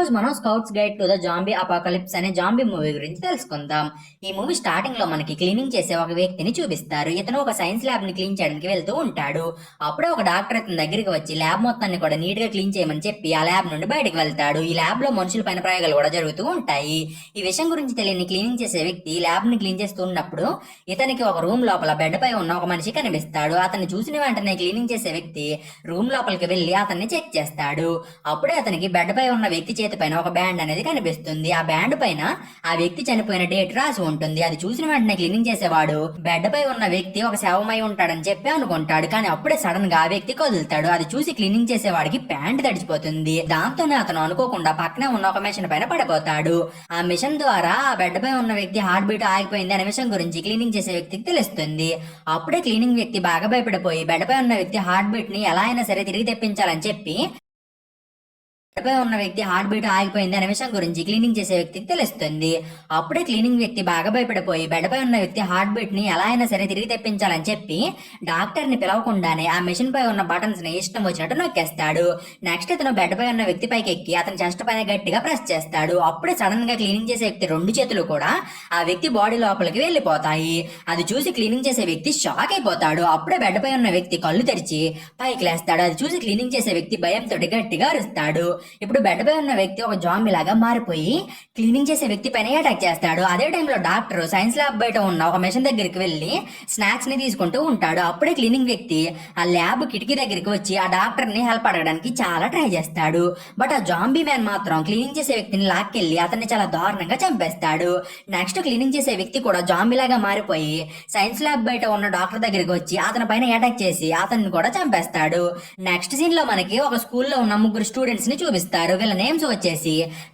రోజు మనం Scouts Guide to the Zombie Apocalypse అనే జాంబీ మూవీ గురించి తెలుసుకుందాం. ఈ మూవీ స్టార్టింగ్లో మనకి క్లీనింగ్ చేసే ఒక వ్యక్తిని చూపిస్తారు. ఇతను ఒక సైన్స్ ల్యాబ్ని క్లీన్ చేయడానికి వెళ్తూ ఉంటాడు. అప్పుడే ఒక డాక్టర్ ఇతని దగ్గరికి వచ్చి ల్యాబ్ మొత్తాన్ని కూడా నీట్గా క్లీన్ చేయమని చెప్పి ఆ ల్యాబ్ నుండి బయటకు వెళ్తాడు. ఈ ల్యాబ్లో మనుషుల పైన ప్రయోగాలు కూడా జరుగుతూ ఉంటాయి. ఈ విషయం గురించి తెలియని క్లీనింగ్ చేసే వ్యక్తి ల్యాబ్ని క్లీన్ చేస్తూ ఉన్నప్పుడు ఇతనికి ఒక రూమ్ లోపల బెడ్ పై ఉన్న ఒక మనిషి కనిపిస్తాడు. అతన్ని చూసిన వెంటనే క్లీనింగ్ చేసే వ్యక్తి రూమ్ లోపలికి వెళ్ళి అతన్ని చెక్ చేస్తాడు. అప్పుడే అతనికి బెడ్ పై ఉన్న వ్యక్తి చేతి పైన ఒక బ్యాండ్ అనేది కనిపిస్తుంది. ఆ బ్యాండ్ పైన ఆ వ్యక్తి చనిపోయిన డేట్ రాసి ఉంటుంది. అది చూసిన వెంటనే క్లీనింగ్ చేసేవాడు బెడ్ పై ఉన్న వ్యక్తి ఒక శవమై ఉంటాడని చెప్పి అనుకుంటాడు. కానీ అప్పుడే సడన్గా ఆ వ్యక్తి కదులుతాడు. అది చూసి క్లీనింగ్ చేసేవాడికి ప్యాంట్ తడిచిపోతుంది. దాంతోనే అతను అనుకోకుండా పక్కనే ఉన్న ఒక మిషన్ పైన పడిపోతాడు. ఆ మిషన్ ద్వారా ఆ బెడ్ పై ఉన్న వ్యక్తి హార్ట్ బీట్ ఆగిపోయింది అనే విషయం గురించి క్లీనింగ్ చేసే వ్యక్తికి తెలుస్తుంది. అప్పుడే క్లీనింగ్ వ్యక్తి బాగా భయపడిపోయి బెడ్ పై ఉన్న వ్యక్తి హార్ట్ బీట్ని ఎలా అయినా సరే తిరిగి తెప్పించాలని చెప్పి పై ఉన్న వ్యక్తి హార్ట్ బీట్ ఆగిపోయింది అనే విషయం గురించి క్లీనింగ్ చేసే వ్యక్తికి తెలుస్తుంది. అప్పుడే క్లీనింగ్ వ్యక్తి బాగా భయపడిపోయి బెడపై ఉన్న వ్యక్తి హార్ట్ బీట్ని ఎలా అయినా సరే తిరిగి తెప్పించాలని చెప్పి డాక్టర్ని పిలవకుండానే ఆ మెషిన్ పై ఉన్న బటన్స్ని ఇష్టం వచ్చినట్టు నొక్కేస్తాడు. నెక్స్ట్ ఇతను బెడ్ పై ఉన్న వ్యక్తి పైకి ఎక్కి అతని చెస్ట్ పైన గట్టిగా ప్రెస్ చేస్తాడు. అప్పుడే సడన్గా క్లీనింగ్ చేసే వ్యక్తి రెండు చేతులు కూడా ఆ వ్యక్తి బాడీ లోపలికి వెళ్ళిపోతాయి. అది చూసి క్లీనింగ్ చేసే వ్యక్తి షాక్ అయిపోతాడు. అప్పుడే బెడ్ పై ఉన్న వ్యక్తి కళ్ళు తెరిచి పైకి లేస్తాడు. అది చూసి క్లీనింగ్ చేసే వ్యక్తి భయంతో గట్టిగా అరుస్తాడు. ఇప్పుడు బెడ్ పై ఉన్న వ్యక్తి ఒక జాంబీ లాగా మారిపోయి క్లీనింగ్ చేసే వ్యక్తి పైన అటాక్ చేస్తాడు. అదే టైంలో డాక్టర్ సైన్స్ ల్యాబ్ బయట ఉన్న ఒక మెషిన్ దగ్గరికి వెళ్ళి స్నాక్స్ని తీసుకుంటూ ఉంటాడు. అప్పుడే క్లీనింగ్ వ్యక్తి ఆ ల్యాబ్ కిటికీ దగ్గరికి వచ్చి ఆ డాక్టర్ని హెల్ప్ అడగడానికి చాలా ట్రై చేస్తాడు. బట్ ఆ జాంబీ మ్యాన్ మాత్రం క్లీనింగ్ చేసే వ్యక్తిని లాక్కెళ్ళి అతన్ని చాలా దారుణంగా చంపేస్తాడు. నెక్స్ట్ క్లీనింగ్ చేసే వ్యక్తి కూడా జాంబీ లాగా మారిపోయి సైన్స్ ల్యాబ్ బయట ఉన్న డాక్టర్ దగ్గరికి వచ్చి అతని పైన అటాక్ చేసి అతన్ని కూడా చంపేస్తాడు. నెక్స్ట్ సీన్లో మనకి ఒక స్కూల్లో ఉన్న ముగ్గురు స్టూడెంట్స్ని చూపిస్తారు వీళ్ళ నేమ్స్ వచ్చేసి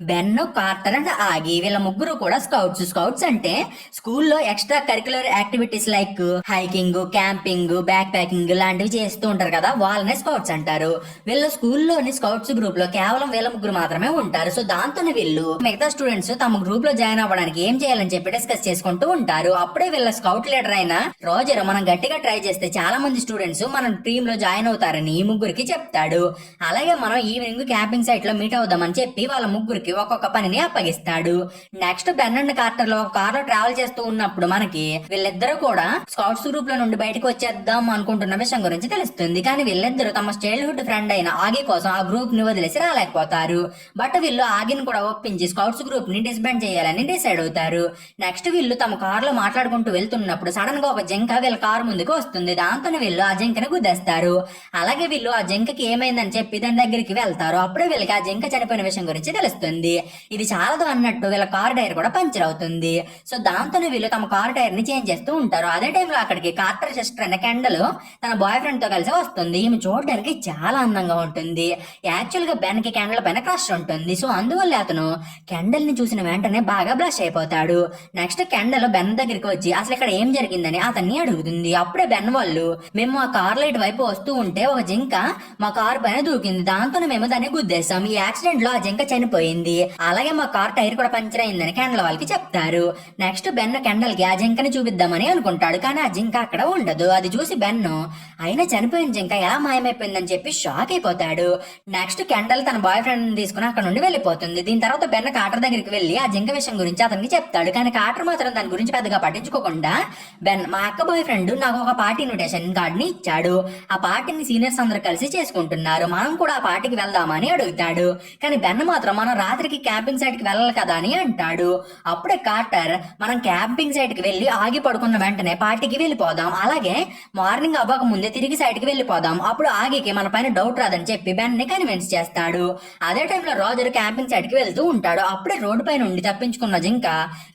బెన్ కార్టర్ అండ్ ఆగి. వీళ్ళ ముగ్గురు కూడా స్కౌట్స్ స్కౌట్స్ అంటే స్కూల్లో extra curricular activities like hiking camping backpacking లాంటివి చేస్తూ ఉంటారు కదా వాళ్ళనే స్కౌట్స్ అంటారు. వీళ్ళ స్కూల్లోని స్కౌట్స్ గ్రూప్లో కేవలం వీళ్ళ ముగ్గురు మాత్రమే ఉంటారు. సో దాంతోనే వీళ్ళు మిగతా స్టూడెంట్స్ తమ గ్రూప్లో జాయిన్ అవ్వడానికి ఏం చేయాలని చెప్పి డిస్కస్ చేసుకుంటూ ఉంటారు. అప్పుడే వీళ్ళ స్కౌట్ లీడర్ అయిన రోజర్ మనం గట్టిగా ట్రై చేస్తే చాలా మంది స్టూడెంట్స్ మన టీమ్లో జాయిన్ అవుతారని ఈ ముగ్గురికి చెప్తాడు. అలాగే మనం ఈవినింగ్ క్యాంపింగ్ సైట్లో మీట్ అవుదామని చెప్పి వాళ్ళ ముగ్గురికి ఒక్కొక్క పనిని అప్పగిస్తాడు. నెక్స్ట్ బెన్ కార్టర్లో ఒక కార్లో ట్రావెల్ చేస్తూ ఉన్నప్పుడు మనకి వీళ్ళిద్దరూ కూడా స్కౌట్స్ గ్రూప్లో నుండి బయటకు వచ్చేద్దాం అనుకుంటున్న విషయం గురించి తెలుస్తుంది. కానీ వీళ్ళిద్దరూ తమ చైల్డ్హుడ్ ఫ్రెండ్ అయిన ఆగి కోసం ఆ గ్రూప్ని వదిలేసి రాలేకపోతారు. బట్ వీళ్ళు ఆగిని కూడా ఒప్పించి స్కౌట్స్ గ్రూప్ని డిస్బెండ్ చేయాలని డిసైడ్ అవుతారు. నెక్స్ట్ వీళ్ళు తమ కార్లో మాట్లాడుకుంటూ వెళ్తున్నప్పుడు సడన్గా ఒక జింక వీళ్ళ కారు ముందుకు వస్తుంది. దాంతో వీళ్ళు ఆ జింకని గుద్దేస్తారు. అలాగే వీళ్ళు ఆ జింకకి ఏమైందని చెప్పి దాని దగ్గరికి వెళ్తారు. అప్పుడే వీళ్ళకి ఆ జింక చనిపోయిన విషయం గురించి తెలుస్తుంది. ఇది చాలదు అన్నట్టు వీళ్ళ కార్ టైర్ కూడా పంచర్ అవుతుంది. సో దాంతోనే వీళ్ళు తమ కార్ టైర్ని చేంజ్ చేస్తూ ఉంటారు. అదే టైంలో అక్కడికి కార్టర్ సిస్టర్ అనే కెండల్ తన బాయ్ ఫ్రెండ్తో కలిసి వస్తుంది. ఈమె చూడడానికి చాలా అందంగా ఉంటుంది. యాక్చువల్గా బెన్కి కెండల్ పైన క్రష్ ఉంటుంది. సో అందువల్ల అతను కెండల్ని చూసిన వెంటనే బాగా బ్లష్ అయిపోతాడు. నెక్స్ట్ కెండల్ బెన్ దగ్గరికి వచ్చి అసలు ఇక్కడ ఏం జరిగిందని? అతన్ని అడుగుతుంది. అప్పుడే బెన్ వాళ్ళు మేము ఆ కార్ లైట్ వైపు వస్తూ ఉంటే ఒక జింక మా కార్ పైన దూకింది. దాంతోనే మేము దాన్ని గుద్దేశాం ఈ యాక్సిడెంట్లో ఆ జింక చనిపోయింది. అలాగే మా కార్ టైర్ కూడా పంచర్ అయిందని కెండల్ వాళ్ళకి చెప్తారు. నెక్స్ట్ బెన్ కెండల్కి ఆ జింకని చూపిద్దామని అనుకుంటాడు. కానీ ఆ జింక అక్కడ ఉండదు. అది చూసి బెన్ అయినా చనిపోయిన జింక ఎలా మాయమైపోయిందని చెప్పి షాక్ అయిపోతాడు. నెక్స్ట్ కెండల్ తన బాయ్ ఫ్రెండ్ తీసుకుని అక్కడ నుండి వెళ్ళిపోతుంది. దీని తర్వాత బెన్న కాటర్ దగ్గరికి వెళ్ళి ఆ జింక విషయం గురించి అతనికి చెప్తాడు. కానీ కాటర్ మాత్రం దాని గురించి పెద్దగా పట్టించుకోకుండా బెన్ మా అక్క బాయ్ ఫ్రెండ్ నాకు ఒక పార్టీ ఇన్విటేషన్ కార్డ్ని ఇచ్చాడు. ఆ పార్టీని సీనియర్స్ అందరూ కలిసి చేసుకుంటున్నారు. మనం కూడా ఆ పార్టీకి వెళ్దామని అడుగుతాడు. కానీ బెన్ మాత్రం మనం రాత్రికి క్యాంపింగ్ సైట్కి వెళ్ళాలి కదా అని అంటాడు. అప్పుడే కార్టర్ మనం క్యాంపింగ్ సైట్కి వెళ్ళి ఆగి పడుకున్న వెంటనే పార్టీకి వెళ్ళిపోదాం. అలాగే మార్నింగ్ అవ్వక ముందే తిరిగి సైట్కి వెళ్ళిపోదాం. అప్పుడు ఆగికి మన పైన డౌట్ రాదని చెప్పి బెన్ని కన్విన్స్ చేస్తాడు. అదే టైంలో రాజర్ క్యాంపింగ్ సైట్కి వెళ్తూ ఉంటాడు. అప్పుడే రోడ్డు పై నుండి తప్పించుకున్న జింక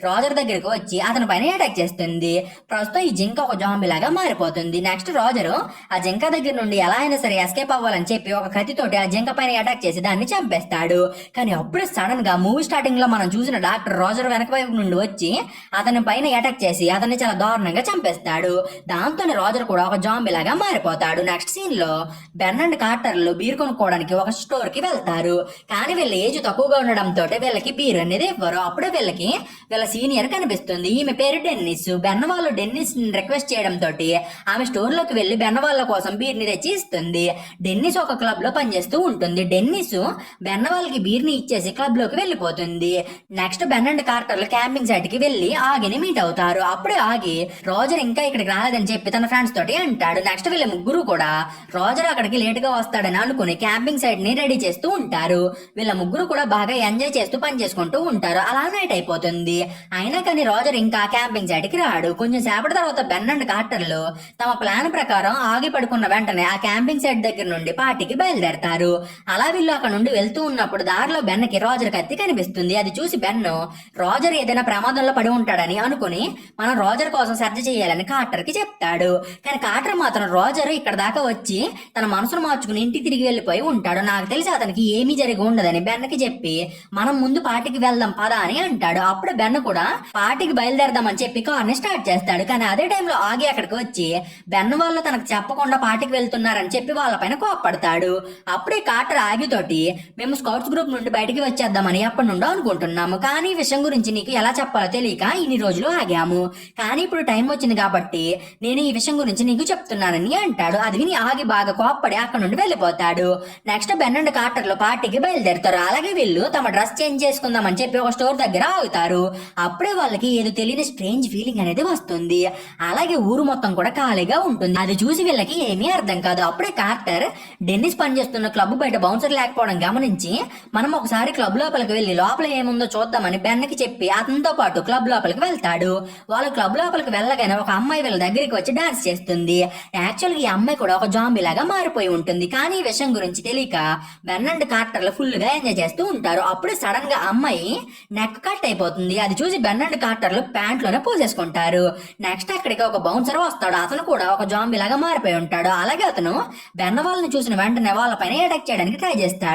రాజర్ దగ్గరికి వచ్చి అతని పైన అటాక్ చేస్తుంది. ప్రస్తుతం ఈ జింక ఒక జాంబీ లాగా మారిపోతుంది. నెక్స్ట్ రోజరు ఆ జింక దగ్గర నుండి ఎలా అయినా సరే ఎస్కేప్ అవ్వాలని చెప్పి ఒక కత్తితోటి ఆ జింక పైన అటాక్ చేసి దాన్ని చంపేస్తాడు. కానీ అప్పుడే సడన్గా మూవీ స్టార్టింగ్లో మనం చూసిన డాక్టర్ రోజర్ వెనక వైపు నుండి వచ్చి అతని పైన అటాక్ చేసి అతన్ని చాలా దారుణంగా చంపేస్తాడు. దాంతోనే రోజర్ కూడా ఒక జాంబీ లాగా మారిపోతాడు నెక్స్ట్ సీన్లో. బెన్ అండ్ కార్టర్లు బీర్ కొనుక్కోవడానికి ఒక స్టోర్కి వెళ్తారు. కానీ వీళ్ళ ఏజ్ తక్కువగా ఉండడంతో వీళ్ళకి బీర్ అనేది ఇవ్వరు. అప్పుడే వీళ్ళకి వీళ్ళ సీనియర్ కనిపిస్తుంది. ఈమె పేరు డెన్నిస్. బెన్న వాళ్ళు డెన్నిస్ రిక్వెస్ట్ చేయడంతో ఆమె స్టోర్లోకి వెళ్ళి బెన్న వాళ్ళ కోసం బీర్ని తెచ్చి ఇస్తుంది. డెన్నిస్ ఒక క్లబ్లో పనిచేస్తూ ఉంటుంది. డెన్నిస్ బెన్న వాళ్ళకి బీర్ని ఇచ్చేసి క్లబ్లోకి వెళ్ళిపోతుంది. నెక్స్ట్ బెన్ అండ్ కార్టర్లు క్యాంపింగ్ సైట్కి వెళ్ళి ఆగిని మీట్ అవుతారు. అప్పుడే ఆగి రోజర్ ఇంకా ఇక్కడికి రాలేదని చెప్పి తన ఫ్రెండ్స్ తోటి అంటాడు. నెక్స్ట్ వీళ్ళ ముగ్గురు కూడా రోజర్ అక్కడికి లేట్గా వస్తాడని అనుకుని క్యాంపింగ్ సైట్ని రెడీ చేస్తూ ఉంటారు. వీళ్ళ ముగ్గురు కూడా బాగా ఎంజాయ్ చేస్తూ పని చేసుకుంటూ ఉంటారు. అలా నైట్ అయిపోతుంది. అయినా కానీ రోజర్ ఇంకా క్యాంపింగ్ సైట్కి రాడు. కొంచెం సేపటి తర్వాత బెన్ అండ్ కార్టర్లు తమ ప్లాన్ ప్రకారం ఆగి పడుకున్న వెంటనే ఆ క్యాంపింగ్ సైట్ దగ్గర నుండి పార్టీకి బయలుదేరతారు. అలా వీళ్ళు అక్కడ నుండి వెళ్తూ ఉన్నప్పుడు దారిలో బెన్నకి కి కత్తి కనిపిస్తుంది. అది చూసి బెన్ రాజర్ ఏదైనా ప్రమాదంలో పడి ఉంటాడని అనుకుని మనం రాజర్ కోసం సెర్చ్ చేయాలని కార్టర్కి చెప్తాడు. కానీ కార్టర్ మాత్రం రాజర్ ఇక్కడ దాకా వచ్చి తన మనసును మార్చుకుని ఇంటికి తిరిగి వెళ్ళిపోయి ఉంటాడు. నాకు తెలిసి అతనికి ఏమీ జరిగి ఉండదని బెన్నకి చెప్పి మనం ముందు పార్టీకి వెళ్దాం పదా అని అంటాడు. అప్పుడు బెన్ కూడా పార్టీకి బయలుదేరదామని చెప్పి కార్ని స్టార్ట్ చేస్తాడు. కానీ అదే టైంలో ఆగి అక్కడికి వచ్చి బెన్న వాళ్ళు తనకు చెప్పకుండా పార్టీకి వెళ్తున్నారని చెప్పి వాళ్ళపైన కోప్పడతాడు. అప్పుడే కార్టర్ ఆగితోటి మేము స్కౌట్స్ గ్రూప్ నుండి బయటికి వచ్చేద్దామని ఎప్పటి నుండో అనుకుంటున్నాము. కానీ విషయం గురించి నీకు ఎలా చెప్పాలో తెలియక ఇన్ని రోజులు ఆగాము. కానీ ఇప్పుడు టైం వచ్చింది కాబట్టి నేను ఈ విషయం గురించి నీకు చెప్తున్నానని అంటాడు. అది విని ఆగి బాగా కోప్పడి అక్కడ నుండి వెళ్ళిపోతాడు. నెక్స్ట్ బెన్ అండ్ కార్టర్లో పార్టీకి బయలుదేరుతారు. అలాగే వీళ్ళు తమ డ్రెస్ చేంజ్ చేసుకుందామని చెప్పి ఒక స్టోర్ దగ్గర ఆగుతారు. అప్పుడే వాళ్ళకి ఏదో తెలియని స్ట్రేంజ్ ఫీలింగ్ అనేది వస్తుంది. అలాగే ఊరు మొత్తం కూడా ఖాళీగా ఉంటుంది. అది చూసి వీళ్ళకి ఏమీ అర్థం కాదు. అప్పుడే కార్టర్ డెన్నిస్ పనిచేస్తున్న క్లబ్ బయట బౌన్సర్ లేకపోతే లేకపోవడం గమనించి మనం ఒకసారి క్లబ్ లోపలికి వెళ్ళి లోపల ఏముందో చూద్దామని బెన్నకి చెప్పి అతనితో పాటు క్లబ్ లోపలికి వెళ్తాడు. వాళ్ళు క్లబ్ లోపలికి వెళ్ళగానే ఒక అమ్మాయి వీళ్ళ దగ్గరికి వచ్చి డాన్స్ చేస్తుంది. యాక్చువల్ ఈ అమ్మాయి కూడా ఒక జాంబీ లాగా మారిపోయి ఉంటుంది. కానీ ఈ విషయం గురించి తెలియక బెన్ అండ్ కార్టర్లు ఫుల్గా ఎంజాయ్ చేస్తూ ఉంటారు. అప్పుడే సడన్గా అమ్మాయి నెక్ కట్ అయిపోతుంది. అది చూసి బెన్ అండ్ కార్టర్లు ప్యాంట్లోనే పోసేసుకుంటారు నెక్స్ట్ అక్కడికి ఒక బౌన్సర్ వస్తాడు. అతను కూడా ఒక జాంబీ లాగా మారిపోయి ఉంటాడు. అలాగే అతను బెన్న వాళ్ళని చూసిన వెంటనే వాళ్ళపైన అటాక్ చేయడానికి ట్రై చేస్తాడు.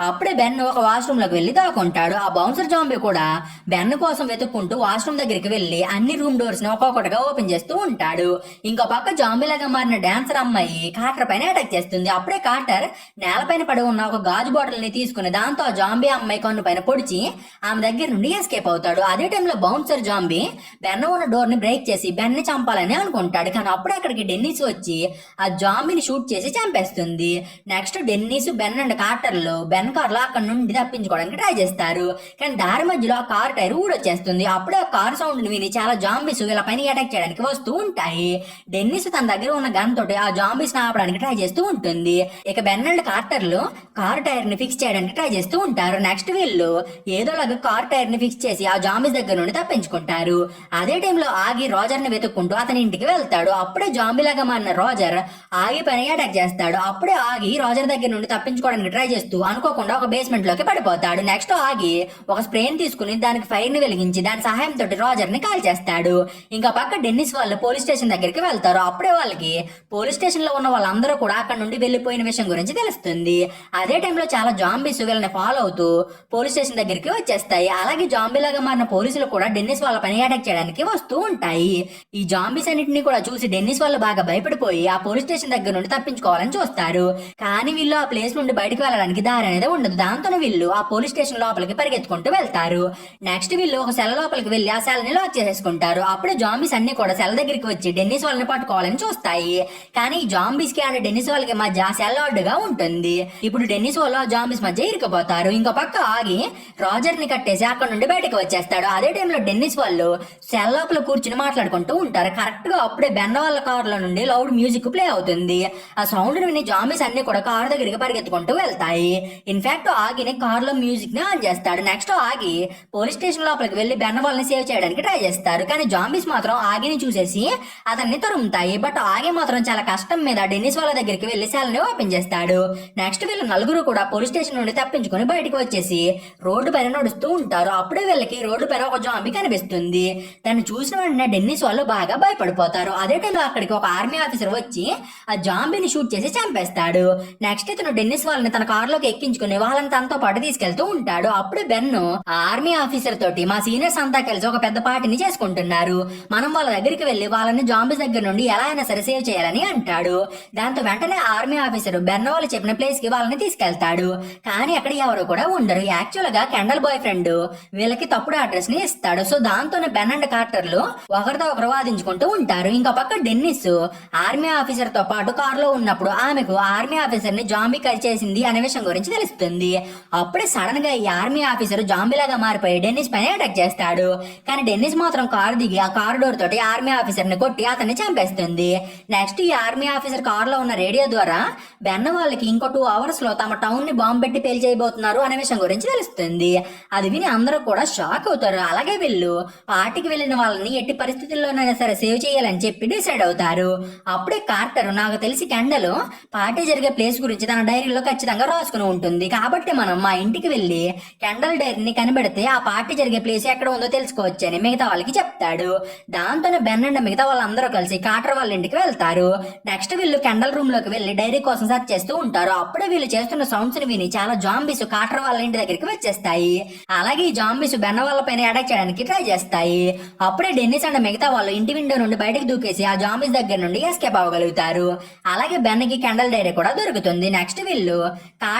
అప్పుడే బెన్ ఒక వాష్రూమ్లోకి వెళ్ళి దాక్కుంటాడు. ఆ బౌన్సర్ జాంబీ కూడా బెన్ కోసం వెతుక్కుంటూ వాష్రూమ్ దగ్గరికి వెళ్ళి అన్ని రూమ్ డోర్స్ని ఒక్కొక్కటిగా ఓపెన్ చేస్తూ ఉంటాడు. ఇంకో పక్క జాంబీలాగా మారిన డాన్సర్ అమ్మాయి కార్టర్ పైన అటాక్ చేస్తుంది. అప్పుడే కార్టర్ నేలపైన పడి ఉన్న ఒక గాజు బాటిల్ని తీసుకుని దాంతో ఆ జాంబీ అమ్మాయి కన్ను పైన పొడిచి ఆమె దగ్గర నుండి ఎస్కేప్ అవుతాడు. అదే టైంలో బౌన్సర్ జాంబీ బెన్న ఉన్న డోర్ని బ్రేక్ చేసి బెన్ని చంపాలని అనుకుంటాడు. కానీ అప్పుడే అక్కడికి డెన్నిస్ వచ్చి ఆ జాంబీని షూట్ చేసి చంపేస్తుంది. నెక్స్ట్ డెన్నిస్ బెన్ అండ్ కార్టర్లు బెన్ కార్లో అక్కడ నుండి తప్పించుకోవడానికి ట్రై చేస్తారు. కానీ దారి మధ్యలో ఆ కార్ టైర్ ఊడొచ్చేస్తుంది అప్పుడే ఆ కార్ సౌండ్ విని చాలా జాంబీస్ వీళ్ళ పైన అటాక్ చేయడానికి వస్తూ ఉంటాయి. డెన్నిస్ తన దగ్గర ఉన్న గన్ తోటి ఆ జాంబీస్ ఆపడానికి ట్రై చేస్తూ ఉంటుంది. ఇక బెన్నల్డ్ కార్టర్లు కార్ టైర్ని ఫిక్స్ చేయడానికి ట్రై చేస్తూ ఉంటారు. నెక్స్ట్ వీళ్ళు ఏదోలాగా కార్ టైర్ని ఫిక్స్ చేసి ఆ జాంబీస్ దగ్గర నుండి తప్పించుకుంటారు. అదే టైంలో ఆగి రోజర్ని వెతుక్కుంటూ అతని ఇంటికి వెళ్తాడు. అప్పుడే జాంబీ లాగా మారిన రోజర్ ఆగి పైన అటాక్ చేస్తాడు. అప్పుడే ఆగి రోజర్ దగ్గర నుండి తప్పించుకోవడానికి ట్రై చేస్తూ అనుకోకుండా ఒక బేస్మెంట్లోకి పడిపోతాడు. నెక్స్ట్ ఆగి ఒక స్ప్రేని తీసుకుని దానికి ఫైర్ని వెలిగించి దాని సహాయంతో రోజర్ని కాల్ చేస్తాడు. ఇంకా పక్క డెన్నిస్ వాళ్ళు పోలీస్ స్టేషన్ దగ్గరికి వెళ్తారు. అప్పుడే వాళ్ళకి పోలీస్ స్టేషన్లో ఉన్న వాళ్ళందరూ కూడా అక్కడ నుండి వెళ్ళిపోయిన విషయం గురించి తెలుస్తుంది. అదే టైంలో చాలా జాంబీస్ వీళ్ళని ఫాలో అవుతూ పోలీస్ స్టేషన్ దగ్గరికి వచ్చేస్తాయి. అలాగే జాంబీ లాగా మారిన పోలీసులు కూడా డెన్నిస్ వాళ్ళ పని అటాక్ చేయడానికి వస్తూ ఉంటాయి. ఈ జాంబీస్ అన్నింటినీ కూడా చూసి డెన్నిస్ వాళ్ళు బాగా భయపడిపోయి ఆ పోలీస్ స్టేషన్ దగ్గర నుండి తప్పించుకోవాలని చూస్తారు. కానీ వీళ్ళు ఆ ప్లేస్ నుండి బయటకు వెళ్ళడానికి దారి అనేది ఉండదు. దాంతో వీళ్ళు ఆ పోలీస్ స్టేషన్ లోపలికి పరిగెత్తుకుంటూ వెళ్తారు. నెక్స్ట్ వీళ్ళు ఒక సెల లోపలికి వెళ్ళి ఆ సెలని లాక్ చేసేసుకుంటారు. అప్పుడే జాంబీస్ అన్ని కూడా సెల దగ్గరికి వచ్చి డెన్నిస్ వాళ్ళని పట్టుకోవాలని చూస్తాయి. కానీ జాంబీస్కి అండ్ డెన్నిస్ వాళ్ళకి మధ్య సెల్గా ఉంటుంది. ఇప్పుడు డెన్నిస్ వాళ్ళు ఆ జాంబీస్ మధ్య ఇరికపోతారు ఇంకో పక్క ఆగి రాజర్ని కట్టేసి అక్కడ నుండి బయటకు వచ్చేస్తాడు. అదే టైంలో డెన్నిస్ వాళ్ళు సెల్ లోపల కూర్చుని మాట్లాడుకుంటూ ఉంటారు. కరెక్ట్గా అప్పుడే బెన్న వాళ్ళ కార్ల నుండి లౌడ్ మ్యూజిక్ ప్లే అవుతుంది. ఆ సౌండ్ విని జాంబీస్ అన్ని కూడా కార్ దగ్గరికి పరిగెత్తుకుంటూ వెళ్తాయి. ఇన్ఫాక్ట్ ఆగిని కార్లో మ్యూజిక్ని ఆన్ చేస్తాడు. నెక్స్ట్ ఆగి పోలీస్ స్టేషన్ లోపలికి వెళ్ళి బెన్న వాళ్ళని సేవ్ చేయడానికి ట్రై చేస్తారు. కానీ జాంబీస్ మాత్రం ఆగిని చూసేసి అతన్ని తరుముతాయి. బట్ ఆగి మాత్రం చాలా కష్టం మీద డెన్నిస్ వాళ్ళ దగ్గరికి వెళ్ళి సెల్ని ఓపెన్ చేస్తాడు. నెక్స్ట్ వీళ్ళు నలుగురు కూడా పోలీస్ స్టేషన్ నుండి తప్పించుకొని బయటకు వచ్చేసి రోడ్డు పైన నడుస్తూ ఉంటారు. అప్పుడే వీళ్ళకి రోడ్డు పైన ఒక జాంబీ కనిపిస్తుంది. దాన్ని చూసిన వెంటనే డెన్నిస్ వాళ్ళు బాగా భయపడిపోతారు. అదే టైంలో అక్కడికి ఒక ఆర్మీ ఆఫీసర్ వచ్చి ఆ జాంబీని షూట్ చేసి చంపేస్తాడు. నెక్స్ట్ ఇతను డెన్నిస్ వాళ్ళని తన కారులోకి ఎక్కించుకుని వాళ్ళని తనతో పాటు తీసుకెళ్తూ ఉంటాడు. అప్పుడు బెన్ను ఆర్మీ ఆఫీసర్ తోటి మా సీనియర్స్ అంతా కలిసి ఒక పెద్ద పార్టీని చేసుకుంటున్నారు. మనం వాళ్ళ దగ్గరికి వెళ్ళి వాళ్ళని జాంబీస్ దగ్గర నుండి ఎలా అయినా సరే సేవ్ చేయాలని అంటాడు. దాంతో వెంటనే ఆర్మీ ఆఫీసర్ బెన్న వాళ్ళు చెప్పిన ప్లేస్కి వాళ్ళని తీసుకెళ్తాడు. కానీ అక్కడ ఎవరు కూడా ఉండరు. యాక్చువల్గా కెండల్ బాయ్ ఫ్రెండ్ వీళ్ళకి తప్పుడు అడ్రస్ని ఇస్తాడు. సో దాంతోనే బెన్ అండ్ కార్టర్లు ఒకరితో ఒకరు వాదించుకుంటూ ఉంటారు. ఇంకా పక్క డెన్నిస్ ఆర్మీ ఆఫీసర్తో పాటు కారులో ఉన్నప్పుడు ఆమెకు ఆర్మీ ఆఫీసర్ని జాంబీ చేసింది అనే విషయం విషయం గురించి తెలుస్తుంది. అప్పుడే సడన్గా ఈ ఆర్మీ ఆఫీసర్ జాంబీలాగా మారిపోయి డెన్నిస్ పైన అటాక్ చేస్తాడు. కానీ డెన్నిస్ మాత్రం కారు దిగి ఆ కారు డోర్ తోటి ఆర్మీ ఆఫీసర్ని కొట్టి అతన్ని చంపేస్తుంది. నెక్స్ట్ ఈ ఆర్మీ ఆఫీసర్ కార్లో ఉన్న రేడియో ద్వారా బెన్న వాళ్ళకి ఇంకో టూ అవర్స్లో తమ టౌన్ని బాంబు పెట్టి పేల్ చేయబోతున్నారు అనే విషయం గురించి తెలుస్తుంది. అది విని అందరూ కూడా షాక్ అవుతారు. అలాగే వీళ్ళు పార్టీకి వెళ్ళిన వాళ్ళని ఎట్టి పరిస్థితుల్లోనైనా సరే సేవ్ చేయాలని చెప్పి డిసైడ్ అవుతారు. అప్పుడే కార్టర్ నాకు తెలిసి కెండలు పార్టీ జరిగే ప్లేస్ గురించి తన డైరీలో ఖచ్చితంగా రాసుకుని ఉంటుంది. కాబట్టి మనం మా ఇంటికి వెళ్ళి కెండల్ డైరీని కనిపెడితే ఆ పార్టీ జరిగే ప్లేస్ ఎక్కడ ఉందో తెలుసుకోవచ్చు అని మిగతా వాళ్ళకి చెప్తాడు. దాంతోనే బెన్ అండ్ మిగతా వాళ్ళందరూ కలిసి కాటర్ వాళ్ళ ఇంటికి వెళ్తారు. నెక్స్ట్ వీళ్ళు కెండల్ రూమ్లోకి వెళ్ళి డైరీ కోసం సెర్చ్ చేస్తూ ఉంటారు. అప్పుడే వీళ్ళు చేస్తున్న సౌండ్స్ని విని చాలా జాంబీస్ కాటర్ వాళ్ళ ఇంటి దగ్గరికి వచ్చేస్తాయి. అలాగే ఈ జాంబీస్ బెన్న వాళ్ళ పైన అటాక్ చేయడానికి ట్రై చేస్తాయి. అప్పుడే డెన్నిస్ అండ్ మిగతా వాళ్ళు ఇంటి విండో నుండి బయటకు దూకేసి ఆ జాంబీస్ దగ్గర నుండి ఎస్కేప్ అవ్వగలుగుతారు. అలాగే బెన్నకి కెండల్ డైరీ కూడా దొరుకుతుంది. నెక్స్ట్ వీళ్ళు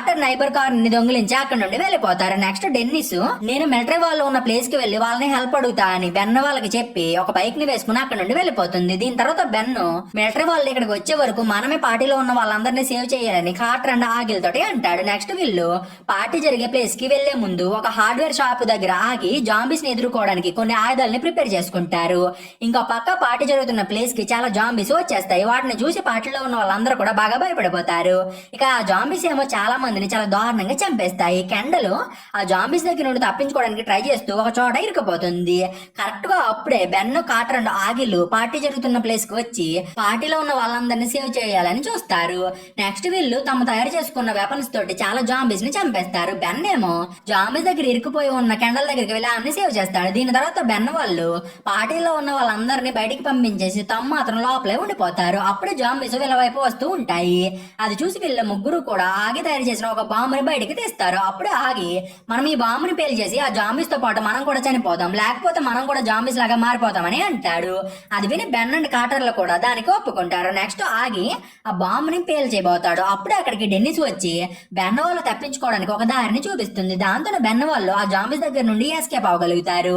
వాటర్ నైబర్ కార్ని దొంగిలించి అక్కడ నుండి వెళ్ళిపోతారు. నెక్స్ట్ డెన్నిస్ నేను మిలిటరీ వాళ్ళు ఉన్న ప్లేస్కి వెళ్ళి వాళ్ళని హెల్ప్ అడుగుతా అని బెన్ వాళ్ళకి చెప్పి ఒక బైక్ని వేసుకుని అక్కడ నుండి వెళ్ళిపోతుంది. దీని తర్వాత బెన్ మిలిటరీ వాళ్ళు ఇక్కడికి వచ్చే వరకు మనమే పార్టీలో ఉన్న వాళ్ళందరినీ సేవ్ చేయాలని కార్టర్ అండ్ ఆగిల్ తోటి అంటాడు. నెక్స్ట్ వీళ్ళు పార్టీ జరిగే ప్లేస్కి వెళ్ళే ముందు ఒక హార్డ్వేర్ షాప్ దగ్గర ఆగి జాంబీస్ని ఎదుర్కోవడానికి కొన్ని ఆయుధాలని ప్రిపేర్ చేసుకుంటారు. ఇంకా పక్క పార్టీ జరుగుతున్న ప్లేస్కి చాలా జాంబీస్ వచ్చేస్తాయి. వాటిని చూసి పార్టీలో ఉన్న వాళ్ళందరూ కూడా బాగా భయపడిపోతారు. ఇక ఆ జాంబీస్ ఏమో చాలా మంది మందిని చాలా దారుణంగా చంపేస్తాయి. కెండలు ఆ జాంబీస్ దగ్గర నుండి తప్పించుకోవడానికి ట్రై చేస్తూ ఒక చోట ఇరుకుపోతుంది కరెక్ట్గా అప్పుడే బెన్ కాటర్ అండ్ ఆగిలు పార్టీ జరుగుతున్న ప్లేస్కి వచ్చి పార్టీలో ఉన్న వాళ్ళందరినీ సేవ్ చేయాలని చూస్తారు. నెక్స్ట్ వీళ్ళు తమ తయారు చేసుకున్న వెపన్స్ తోటి చాలా జాంబీస్ని చంపేస్తారు. బెన్ ఏమో జాంబీస్ దగ్గర ఇరుకుపోయి ఉన్న కెండల్ దగ్గరికి వెళ్ళి అన్ని సేవ్ చేస్తాడు. దీని తర్వాత బెన్ వాళ్ళు పార్టీలో ఉన్న వాళ్ళందరినీ బయటికి పంపించేసి తమ మాత్రం లోపలే ఉండిపోతారు. అప్పుడే జాంబీస్ వీళ్ళ వైపు వస్తూ ఉంటాయి. అది చూసి వీళ్ళ ముగ్గురు కూడా ఆగి తయారు చేసిన ఒక బాంబుని బయటికి తీస్తారు. అప్పుడు ఆగి మనం ఈ బాంబుని పేల్ చేసి ఆ జాంబీస్తో పాటు మనం కూడా చనిపోతాం. లేకపోతే మనం కూడా జాంబీస్ లాగా మారిపోతామని అంటాడు. అది విని బెన్ అండ్ కాటర్లు కూడా దానికి ఒప్పుకుంటారు. నెక్స్ట్ ఆగి ఆ బాంబుని పేల్ చేయబోతాడు. అప్పుడు అక్కడికి డెన్నిస్ వచ్చి బెన్న వాళ్ళు తప్పించుకోవడానికి ఒక దారిని చూపిస్తుంది. దాంతో బెన్న వాళ్ళు ఆ జాంబీస్ దగ్గర నుండి ఎస్కేప్ అవ్వగలుగుతారు.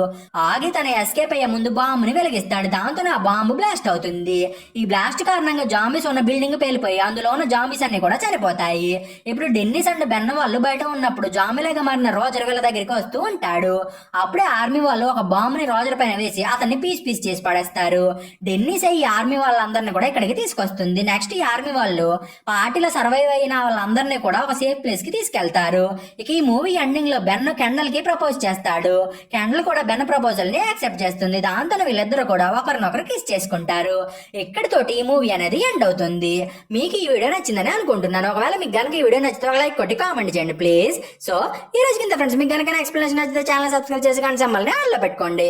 ఆగి తన ఎస్కేప్ అయ్యే ముందు బాంబుని వెలిగిస్తాడు. దాంతో ఆ బాంబు బ్లాస్ట్ అవుతుంది. ఈ బ్లాస్ట్ కారణంగా జాంబీస్ ఉన్న బిల్డింగ్ పేలిపోయి అందులో ఉన్న జాంబీస్ అన్ని కూడా చనిపోతాయి. ఇప్పుడు డెన్నిస్ అండ్ బెన్న వాళ్ళు బయట ఉన్నప్పుడు జామిలాగా మారిన రోజర్ వీళ్ళ దగ్గరికి వస్తూ ఉంటాడు. అప్పుడే ఆర్మీ వాళ్ళు ఒక బాంబుని రోజర్ పైన వేసి అతన్ని పీస్ పీస్ చేసి పడేస్తారు. డెన్నిస్ ఈ ఆర్మీ వాళ్ళందరినీ కూడా ఇక్కడికి తీసుకొస్తుంది. నెక్స్ట్ ఈ ఆర్మీ వాళ్ళు పార్టీలో సర్వైవ్ అయిన వాళ్ళందరినీ కూడా ఒక సేఫ్ ప్లేస్కి తీసుకెళ్తారు. ఇక ఈ మూవీ ఎండింగ్లో బెన్ కెండల్కి ప్రపోజ్ చేస్తాడు. కెండల్ కూడా బెన్ ప్రపోజల్ని యాక్సెప్ట్ చేస్తుంది. దాంతో వీళ్ళిద్దరూ కూడా ఒకరినొకరు కిస్ చేసుకుంటారు. ఇక్కడితోటి ఈ మూవీ అనేది ఎండ్ అవుతుంది. మీకు ఈ వీడియో నచ్చిందని అనుకుంటున్నాను. ఒకవేళ మీకు గనక ఈ వీడియో నచ్చితే లైక్ కొట్టి కామెంట్ చేయండి ప్లీజ్ సో ఈ రోజు కింద ఫ్రెండ్స్ మీకు కనుక ఎక్స్ప్లెనేషన్ నచ్చితే ఛానల్ సబ్స్క్రైబ్ చేసి కానీ సమ్మల్ని ఆన్లో పెట్టుకోండి.